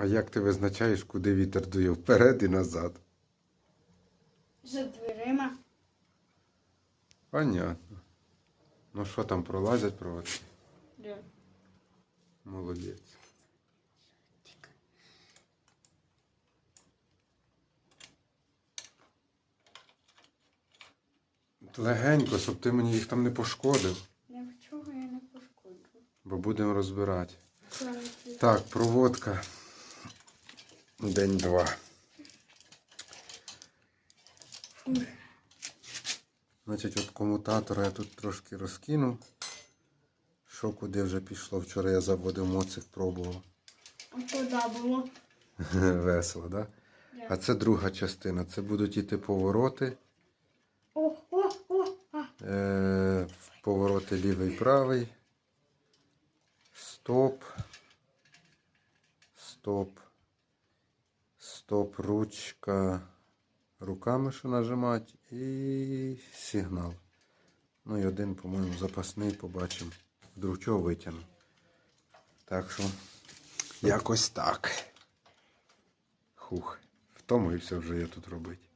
А як ти визначаєш, куди вітер дує вперед і назад? За дверима. Понятно. Ну що там пролазять проводки? Да. Молодець. Легенько, щоб ти мені їх там не пошкодив, Нічого я не пошкоджу. бо будемо розбирати. Так, проводка. День-два. Значить, от комутатора я тут трошки розкинув. Що куди вже пішло? Вчора я заводив моцик, пробував. А туди було. Весело, так? Да? А це друга частина. Це будуть іти повороти. О, о, а. Е, повороти лівий правий. Стоп. Стоп. Стоп, ручка. Руками що нажимати і сигнал. Ну і один, по-моєму, запасний побачимо. Вдруг чого витягну. Так що якось так. Хух. Втомився вже я тут робити.